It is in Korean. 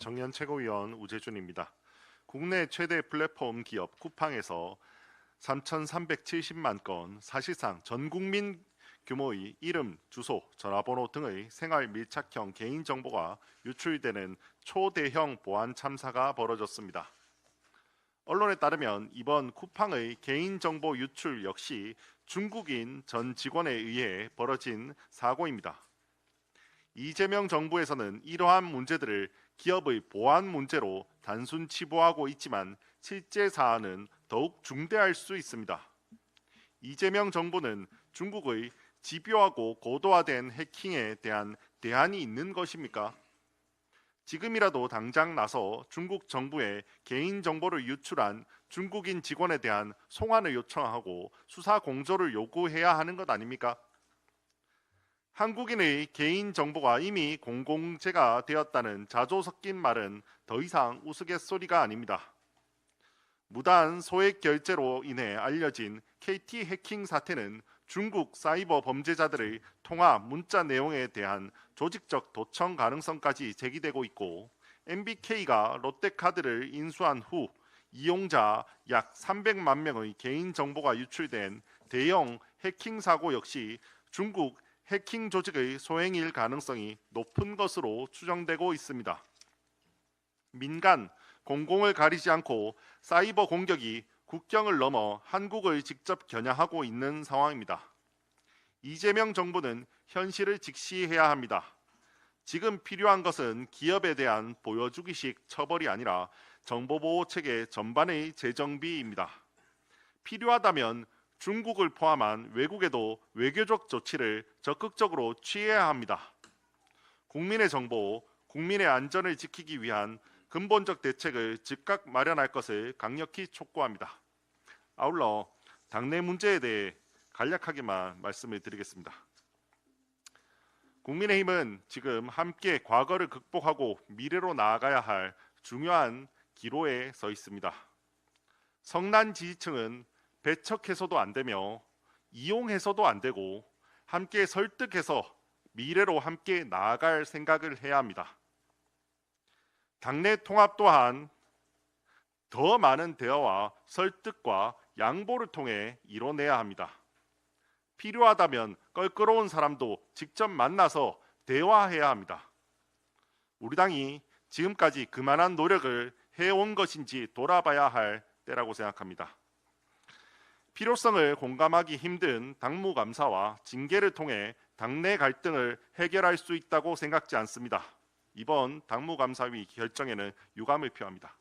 정연 최고위원 우재준입니다. 국내 최대 플랫폼 기업 쿠팡에서 3,370만 건 사실상 전 국민 규모의 이름, 주소, 전화번호 등의 생활 밀착형 개인 정보가 유출되는 초대형 보안 참사가 벌어졌습니다. 언론에 따르면 이번 쿠팡의 개인 정보 유출 역시 중국인 전 직원에 의해 벌어진 사고입니다. 이재명 정부에서는 이러한 문제들을 기업의 보안 문제로 단순 치부하고 있지만 실제 사안은 더욱 중대할 수 있습니다. 이재명 정부는 중국의 집요하고 고도화된 해킹에 대한 대안이 있는 것입니까? 지금이라도 당장 나서 중국 정부에 개인 정보를 유출한 중국인 직원에 대한 송환을 요청하고 수사 공조를 요구해야 하는 것 아닙니까? 한국인의 개인 정보가 이미 공공재가 되었다는 자조 섞인 말은 더 이상 우스갯소리가 아닙니다. 무단 소액 결제로 인해 알려진 KT 해킹 사태는 중국 사이버 범죄자들의 통화 문자 내용에 대한 조직적 도청 가능성까지 제기되고 있고 MBK가 롯데카드를 인수한 후 이용자 약 300만 명의 개인 정보가 유출된 대형 해킹 사고 역시 중국 해킹 조직의 소행일 가능성이 높은 것으로 추정되고 있습니다. 민간, 공공을 가리지 않고 사이버 공격이 국경을 넘어 한국을 직접 겨냥하고 있는 상황입니다. 이재명 정부는 현실을 직시해야 합니다. 지금 필요한 것은 기업에 대한 보여주기식 처벌이 아니라 정보보호 체계 전반의 재정비입니다. 필요하다면 중국을 포함한 외국에도 외교적 조치를 적극적으로 취해야 합니다. 국민의 정보, 국민의 안전을 지키기 위한 근본적 대책을 즉각 마련할 것을 강력히 촉구합니다. 아울러 당내 문제에 대해 간략하게만 말씀을 드리겠습니다. 국민의힘은 지금 함께 과거를 극복하고 미래로 나아가야 할 중요한 기로에 서 있습니다. 성난 지지층은 배척해서도 안 되며 이용해서도 안 되고 함께 설득해서 미래로 함께 나아갈 생각을 해야 합니다. 당내 통합 또한 더 많은 대화와 설득과 양보를 통해 이뤄내야 합니다. 필요하다면 껄끄러운 사람도 직접 만나서 대화해야 합니다. 우리 당이 지금까지 그만한 노력을 해온 것인지 돌아봐야 할 때라고 생각합니다. 필요성을 공감하기 힘든 당무 감사와 징계를 통해 당내 갈등을 해결할 수 있다고 생각지 않습니다. 이번 당무 감사위 결정에는 유감을 표합니다.